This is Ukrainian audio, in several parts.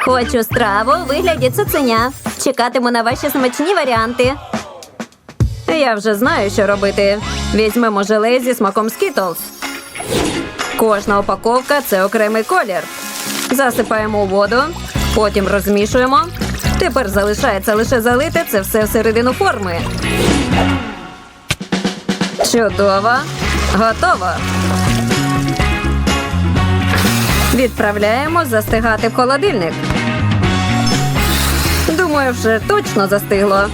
Хочу страву у вигляді цуценя. Чекатиму на ваші смачні варіанти. Я вже знаю, що робити. Візьмемо желе зі смаком Skittles. Кожна упаковка це окремий колір. Засипаємо у воду, потім розмішуємо. Тепер залишається лише залити це все всередину форми. Чудово! Готово! Відправляємо застигати в холодильник. Думаю, вже точно застигло.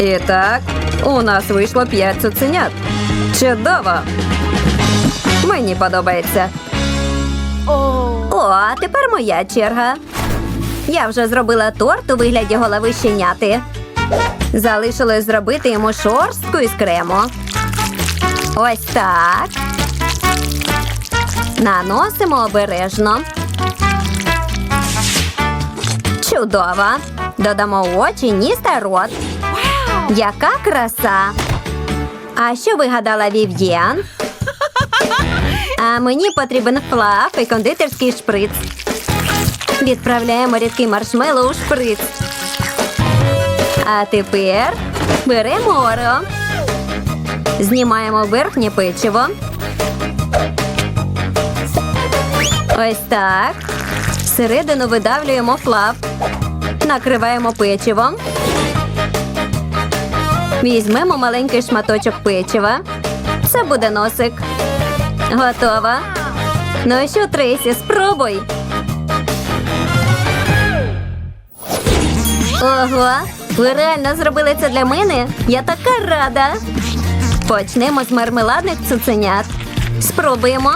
І так, у нас вийшло п'ять цуценят. Чудово! Мені подобається. О, а тепер моя черга. Я вже зробила торт у вигляді голови щеняти. Залишилось зробити йому шорстку із крему. Ось так. Наносимо обережно. Чудово. Додамо очі, ніс та рот. Яка краса! А що вигадала Вів'єн? А мені потрібен флаф і кондитерський шприц. Відправляємо рідкий маршмеллоу у шприц. А тепер беремо орео. Знімаємо верхнє печиво. Ось так. Всередину видавлюємо флаф. Накриваємо печивом. Візьмемо маленький шматочок печива. Це буде носик. Готова. Ну що, Трейсі, спробуй. Ого, ви реально зробили це для мене? Я така рада. Почнемо з мармеладних цуценят. Спробуємо.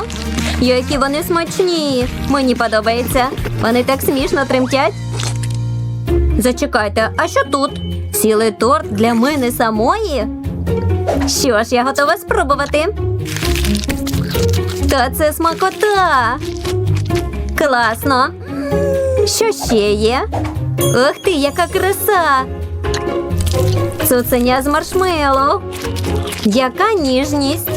Які вони смачні. Мені подобається. Вони так смішно тремтять. Зачекайте, а що тут? Цілий торт для мене самої? Що ж, я готова спробувати. Та це смакота. Класно. Що ще є? Ух ти, яка краса! Цуценя з маршмеллоу. Яка ніжність.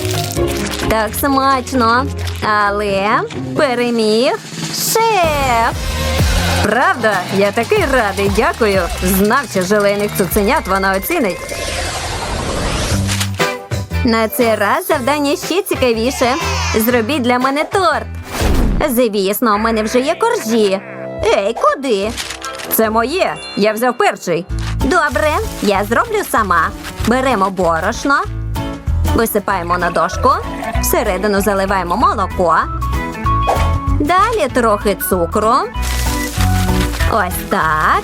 Так смачно. Але переміг шеф. Правда, я такий радий, дякую. Знав, що желейних цуценят вона оцінить. На цей раз завдання ще цікавіше. Зробіть для мене торт. Звісно, у мене вже є коржі. Ей, куди? Це моє. Я взяв перший. Добре, я зроблю сама. Беремо борошно, висипаємо на дошку, всередину заливаємо молоко. Далі трохи цукру. Ось так.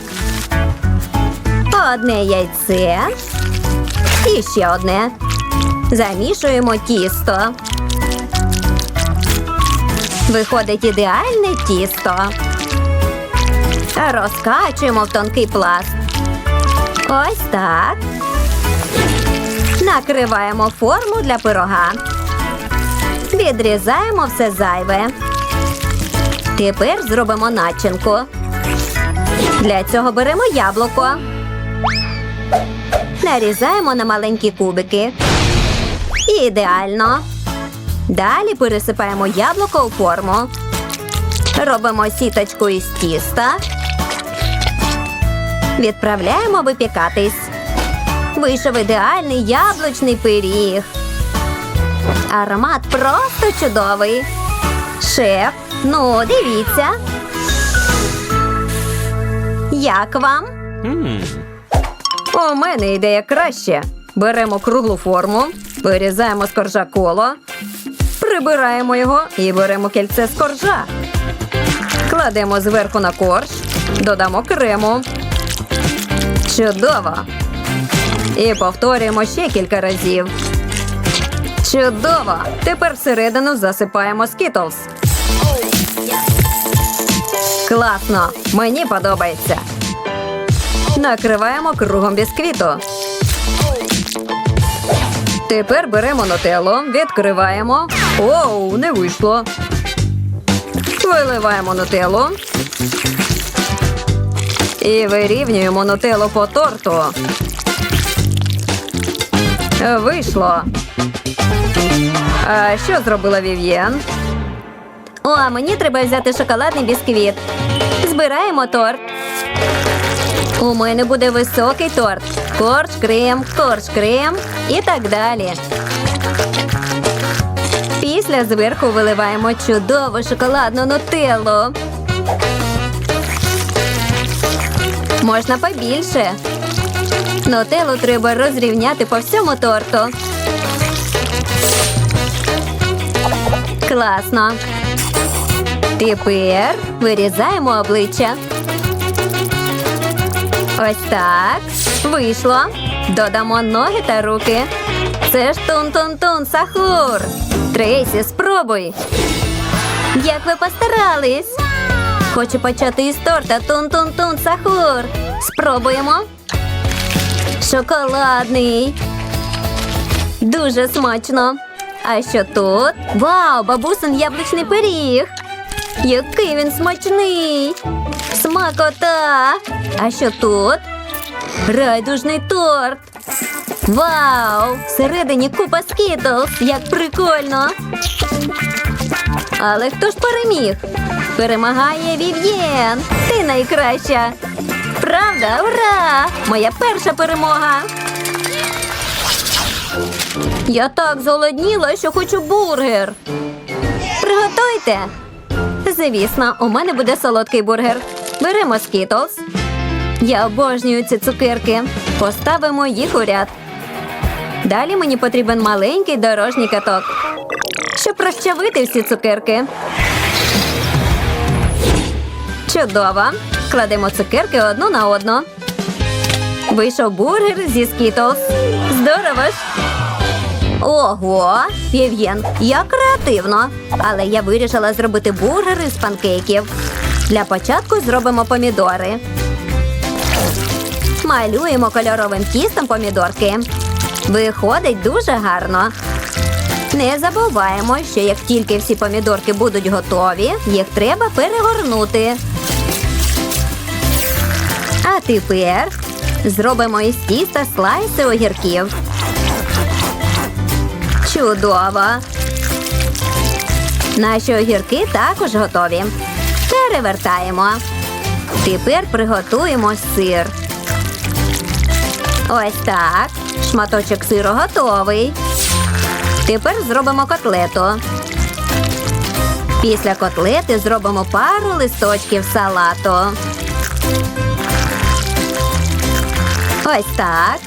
Одне яйце. І ще одне. Замішуємо тісто. Виходить ідеальне тісто. Розкачуємо в тонкий пласт. Ось так. Накриваємо форму для пирога. Відрізаємо все зайве. Тепер зробимо начинку. Для цього беремо яблуко. Нарізаємо на маленькі кубики. Ідеально. Далі пересипаємо яблуко у форму. Робимо сіточку із тіста. Відправляємо випікатись. Вийшов ідеальний яблучний пиріг. Аромат просто чудовий. Шеф, ну дивіться. Як вам? У мене ідея краще. Беремо круглу форму, вирізаємо з коржа коло, прибираємо його і беремо кільце з коржа. Кладемо зверху на корж, додамо крему. Чудово! І повторюємо ще кілька разів. Чудово! Тепер всередину засипаємо скітлс. Класно! Мені подобається. Накриваємо кругом бісквіту. Тепер беремо нутеллу, відкриваємо. Оу, не вийшло. Виливаємо нутеллу. І вирівнюємо нутеллу по торту. Вийшло. А що зробила Вів'єн? О, а мені треба взяти шоколадний бісквіт. Збираємо торт. У мене буде високий торт. Корж, крем, корж, крем і так далі. Після зверху виливаємо чудову шоколадну нутеллу. Можна побільше. Нутеллу треба розрівняти по всьому торту. Класно. Тепер вирізаємо обличчя. Ось так. Вийшло. Додамо ноги та руки. Це ж тун-тун-тун, сахур. Трейсі, спробуй. Як ви постарались? Хочу почати із торта тун-тун-тун, сахур. Спробуємо. Шоколадний. Дуже смачно. А що тут? Вау, бабусин яблучний пиріг. Який він смачний! Смакота! А що тут? Райдужний торт. Вау! Всередині купа скітлз! Як прикольно! Але хто ж переміг? Перемагає Вів'єн! Ти найкраща! Правда, ура! Моя перша перемога! Я так зголодніла, що хочу бургер. Приготуйте. Звісно, у мене буде солодкий бургер. Беремо скітлз. Я обожнюю ці цукерки. Поставимо їх у ряд. Далі мені потрібен маленький дорожній каток, щоб розчавити всі цукерки. Чудово. Кладемо цукерки одну на одну. Вийшов бургер зі скітлз. Здорово ж. Ого, Вів'єн, як креативно. Але я вирішила зробити бургери з панкейків. Для початку зробимо помідори. Малюємо кольоровим тістом помідорки. Виходить дуже гарно. Не забуваємо, що як тільки всі помідорки будуть готові, їх треба перегорнути. А тепер зробимо із тіста слайси огірків. Чудово! Наші огірки також готові. Перевертаємо. Тепер приготуємо сир. Ось так. Шматочок сиру готовий. Тепер зробимо котлету. Після котлети зробимо пару листочків салату. Ось так.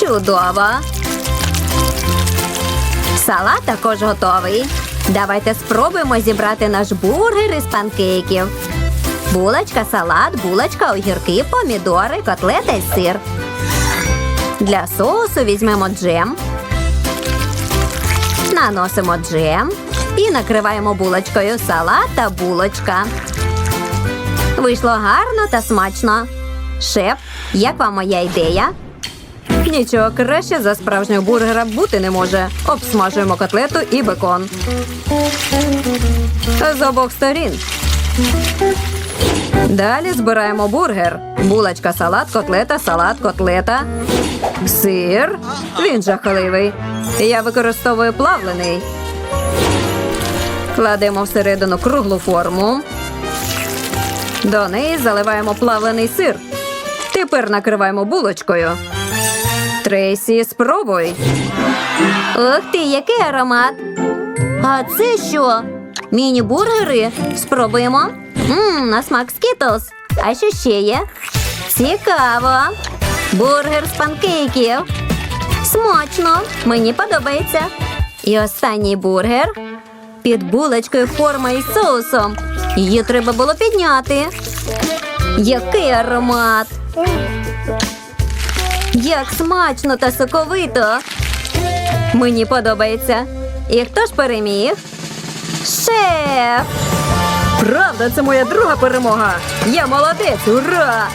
Чудово. Салат також готовий. Давайте спробуємо зібрати наш бургер із панкейків. Булочка, салат, булочка, огірки, помідори, котлета і сир. Для соусу візьмемо джем. Наносимо джем і накриваємо булочкою салат та булочка. Вийшло гарно та смачно. Шеф, як вам моя ідея? Нічого краще за справжнього бургера бути не може. Обсмажуємо котлету і бекон. З обох сторін. Далі збираємо бургер. Булочка, салат, котлета, салат, котлета. Сир. Він жахливий. Я використовую плавлений. Кладемо всередину круглу форму. До неї заливаємо плавлений сир. Тепер накриваємо булочкою. Трейсі, спробуй. Ух ти, який аромат! А це що? Міні-бургери? Спробуємо. Мм, на смак скітлз. А що ще є? Цікаво. Бургер з панкейків. Смачно. Мені подобається. І останній бургер. Під булочкою форма із соусом. Її треба було підняти. Який аромат! Як смачно та соковито. Мені подобається. І хто ж переміг? Шеф! Правда, це моя друга перемога. Я молодець, ура!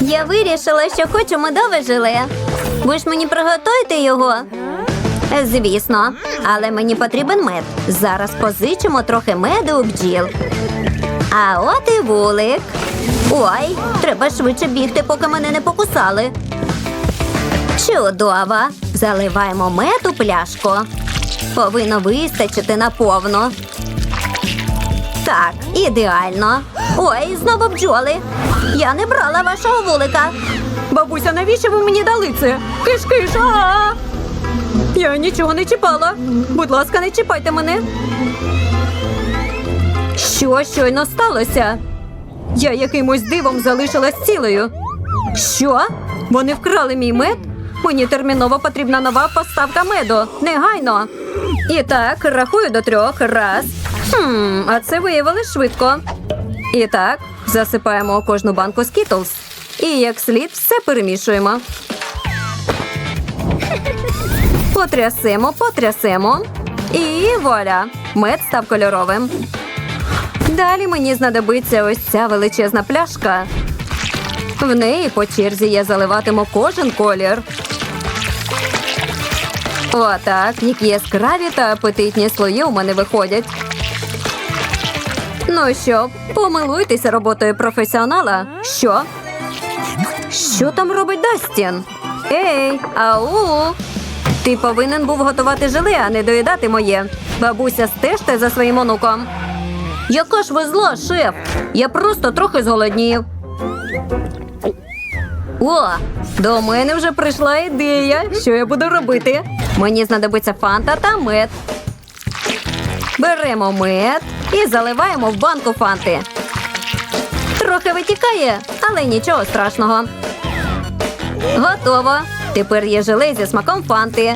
Я вирішила, що хочу медове желе. Ви ж мені приготуєте його? Звісно, але мені потрібен мед. Зараз позичимо трохи меду у бджіл. А от і вулик. Ой, треба швидше бігти, поки мене не покусали. Чудово. Заливаємо мед у пляшку. Повинно вистачити наповно. Так, ідеально. Ой, знову бджоли. Я не брала вашого вулика. Бабуся, навіщо ви мені дали це? Киш-киш! а Я нічого не чіпала. Будь ласка, не чіпайте мене. Що щойно сталося? Я якимось дивом залишилась цілою. Що? Вони вкрали мій мед? Мені терміново потрібна нова поставка меду. Негайно. І так, рахую до трьох. Раз. Хм, а це виявилось швидко. І так, засипаємо кожну банку Skittles. І як слід все перемішуємо. Потрясемо, потрясемо. І вуаля! Мед став кольоровим. Далі мені знадобиться ось ця величезна пляшка. В неї по черзі я заливатиму кожен колір. Отак, які яскраві та апетитні слої у мене виходять. Ну що, помилуйтеся роботою професіонала. Що? Що там робить Дастін? Ей, ау! Ти повинен був готувати желе, а не доїдати моє. Бабуся, стежте за своїм онуком. Яка ж ви зла, шеф? Я просто трохи зголоднів. О, до мене вже прийшла ідея, що я буду робити. Мені знадобиться фанта та мед. Беремо мед і заливаємо в банку фанти. Трохи витікає, але нічого страшного. Готово. Тепер є желе зі смаком фанти.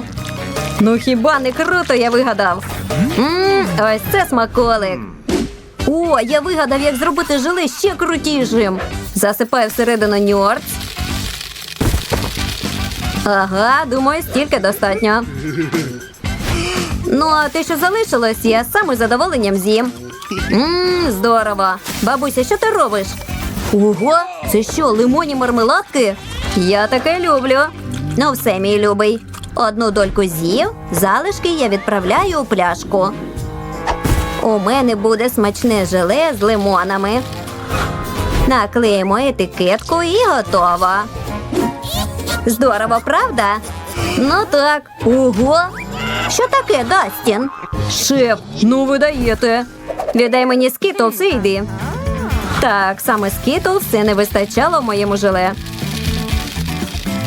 Ну хіба не круто я вигадав? Мм, ось це смаколик. О, я вигадав, як зробити желе ще крутішим. Засипаю всередину нюарц. Ага, думаю, стільки достатньо. Ну, а те, що залишилось, я сам із задоволенням з'їм. Мм, здорово. Бабуся, що ти робиш? Ого, це що, лимонні мармеладки? Я таке люблю. Ну, все, мій любий. Одну дольку з'їв, залишки я відправляю у пляшку. У мене буде смачне желе з лимонами. Наклеїмо етикетку і готово. Здорово, правда? Ну так. Ого. Що таке, Дастін? Шеф, ну ви даєте. Віддай мені скітлс і йди. Так, саме скітлс це не вистачало в моєму желе.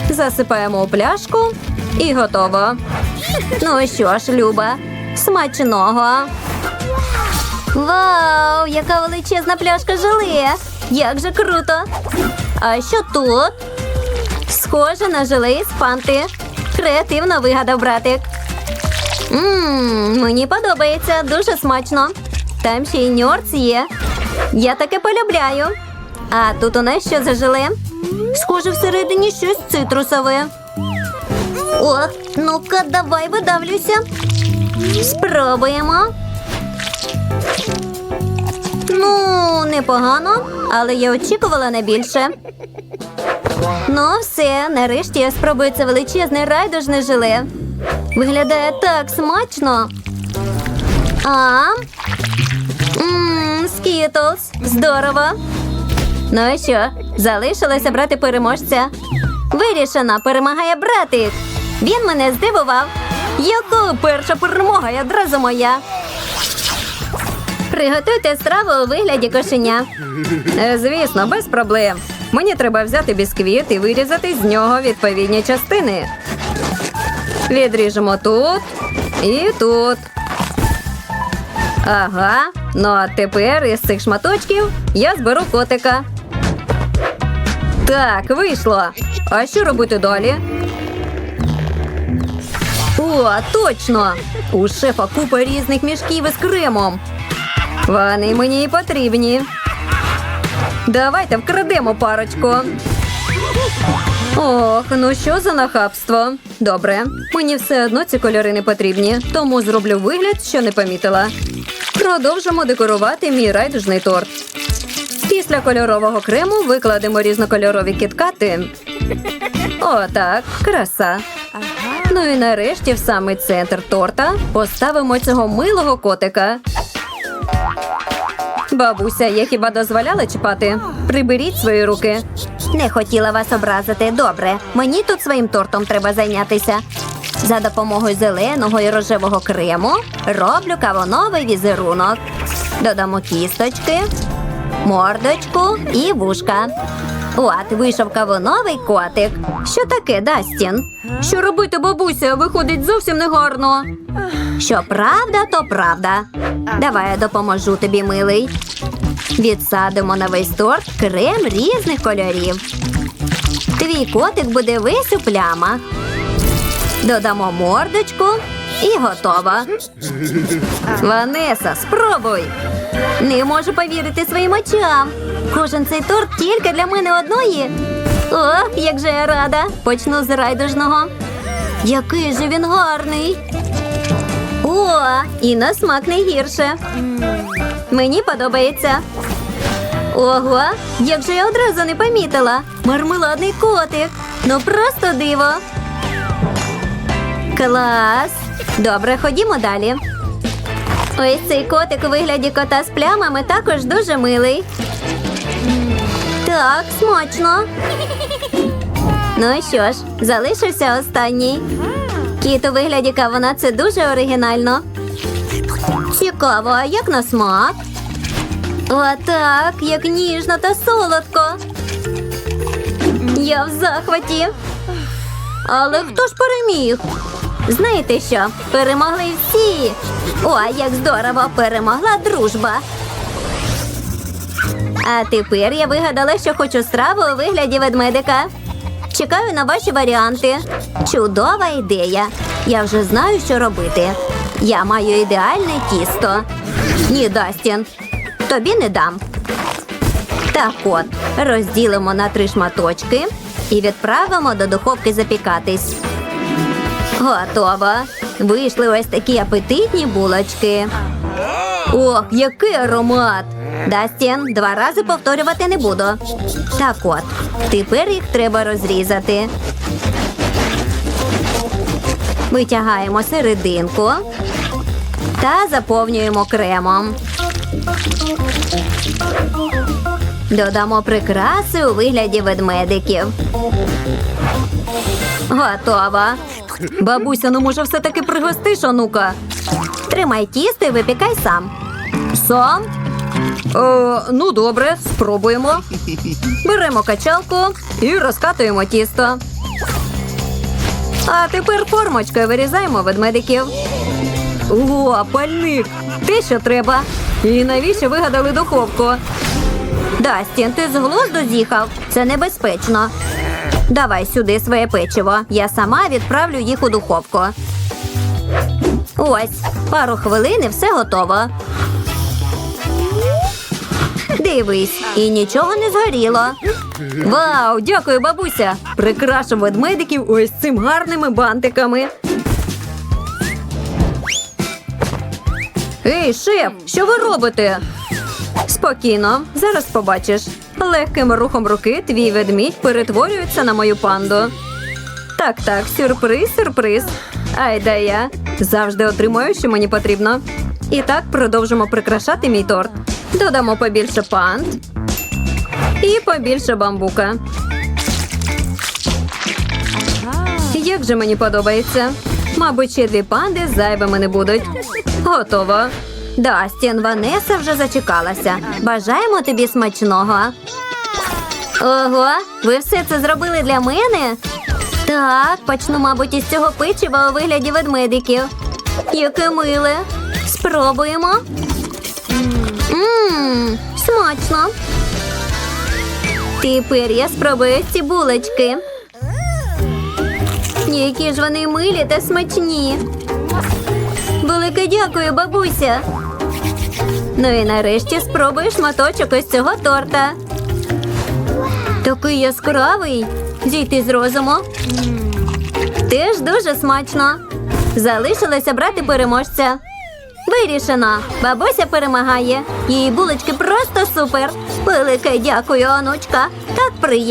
Засипаємо у пляшку і готово. Ну що ж, Люба, смачного. Вау, яка величезна пляшка желе! Як же круто! А що тут? Схоже на желе із фанти. Креативно вигадав братик. Ммм, мені подобається, дуже смачно. Там ще й нюрц є. Я таке полюбляю. А тут у нас що за желе? Схоже, всередині щось цитрусове. О, ну-ка, давай видавлюся. Спробуємо. Ну, непогано, але я очікувала на більше. Ну, все, нарешті я спробую це величезне райдужне желе. Виглядає так смачно. А? Ммм, скітлс. Здорово. Ну і що, залишилося брати переможця. Вирішено, перемагає братик. Він мене здивував. Яка перша перемога і одразу моя. Приготуйте страву у вигляді кошеня. Е, Звісно, без проблем. Мені треба взяти бісквіт і вирізати з нього відповідні частини. Відріжемо тут і тут. Ага. Ну а тепер із цих шматочків я зберу котика. Так, вийшло. А що робити далі? О, точно! У шефа купа різних мішків із кремом. Вони мені і потрібні. Давайте вкрадемо парочку. Ох, ну що за нахабство. Добре, мені все одно ці кольори не потрібні, тому зроблю вигляд, що не помітила. Продовжимо декорувати мій райдужний торт. Після кольорового крему викладемо різнокольорові кіткати. Отак, краса. Ну і нарешті в самий центр торта поставимо цього милого котика. Бабуся, я хіба дозволяла чіпати? Приберіть свої руки. Не хотіла вас образити. Добре. Мені тут своїм тортом треба зайнятися. За допомогою зеленого і рожевого крему роблю кавуновий візерунок. Додамо кісточки, мордочку і вушка. От, вийшов кавуновий котик. Що таке, Дастін? Що робити, бабуся? Виходить зовсім негарно. Що правда, то правда. Давай я допоможу тобі, милий. Відсадимо на весь торт крем різних кольорів. Твій котик буде весь у плямах. Додамо мордочку і готово. Ванеса, спробуй. Не можу повірити своїм очам. Кожен цей торт тільки для мене одної. Ох, як же я рада. Почну з райдужного. Який же він гарний. О, і на смак не гірше. Мені подобається. Ого, як же я одразу не помітила. Мармеладний котик. Ну просто диво. Клас. Добре, ходімо далі. Ось цей котик у вигляді кота з плямами також дуже милий. Так, смачно. Ну що ж, залишився останній. Кіт у вигляді кавуна це дуже оригінально. Цікаво, а як на смак? Отак, як ніжно та солодко. Я в захваті. Але хто ж переміг? Знаєте що? Перемогли всі. Ой, як здорово перемогла дружба. А тепер я вигадала, що хочу страву у вигляді ведмедика. Чекаю на ваші варіанти. Чудова ідея. Я вже знаю, що робити. Я маю ідеальне тісто. Ні, Дастін, тобі не дам. Так от, розділимо на три шматочки і відправимо до духовки запікатись. Готово. Вийшли ось такі апетитні булочки. Ох, який аромат! Дастін, два рази повторювати не буду. Так от, тепер їх треба розрізати. Витягаємо серединку та заповнюємо кремом. Додамо прикраси у вигляді ведмедиків. Готово. Бабуся, ну може все-таки пригостиш, онука? Тримай тісто і випікай сам. Сам? Е, ну добре, спробуємо. Беремо качалку і розкатуємо тісто. А тепер формочкою вирізаємо ведмедиків. О, пальник! Те, що треба. І навіщо вигадали духовку? Дастін, ти з глузду з'їхав? Це небезпечно. Давай сюди своє печиво. Я сама відправлю їх у духовку. Ось, пару хвилин і все готово. Дивись, і нічого не згоріло. Вау, дякую, бабуся! Прикрашу ведмедиків ось цим гарними бантиками. Ей, шеф, що ви робите? Спокійно, зараз побачиш. Легким рухом руки твій ведмідь перетворюється на мою панду. Так, так, сюрприз, сюрприз. Ай да я завжди отримую, що мені потрібно. І так продовжимо прикрашати мій торт. Додамо побільше панд і побільше бамбука. Як же мені подобається. Мабуть, ще дві панди зайвими не будуть. Готово. Дастін, Ванеса вже зачекалася. Бажаємо тобі смачного. Ого, ви все це зробили для мене? Так, почну, мабуть, із цього печива у вигляді ведмедиків. Яке миле. Спробуємо. Ммм, смачно. Тепер я спробую ці булочки. Які ж вони милі та смачні. Велике дякую, бабуся. Ну і нарешті спробую шматочок ось цього торта. Такий яскравий. Зійти з розуму. Теж дуже смачно. Залишилося брати переможця. Вирішено. Бабуся перемагає. Її булочки просто супер. Велике дякую, онучка. Так приємно.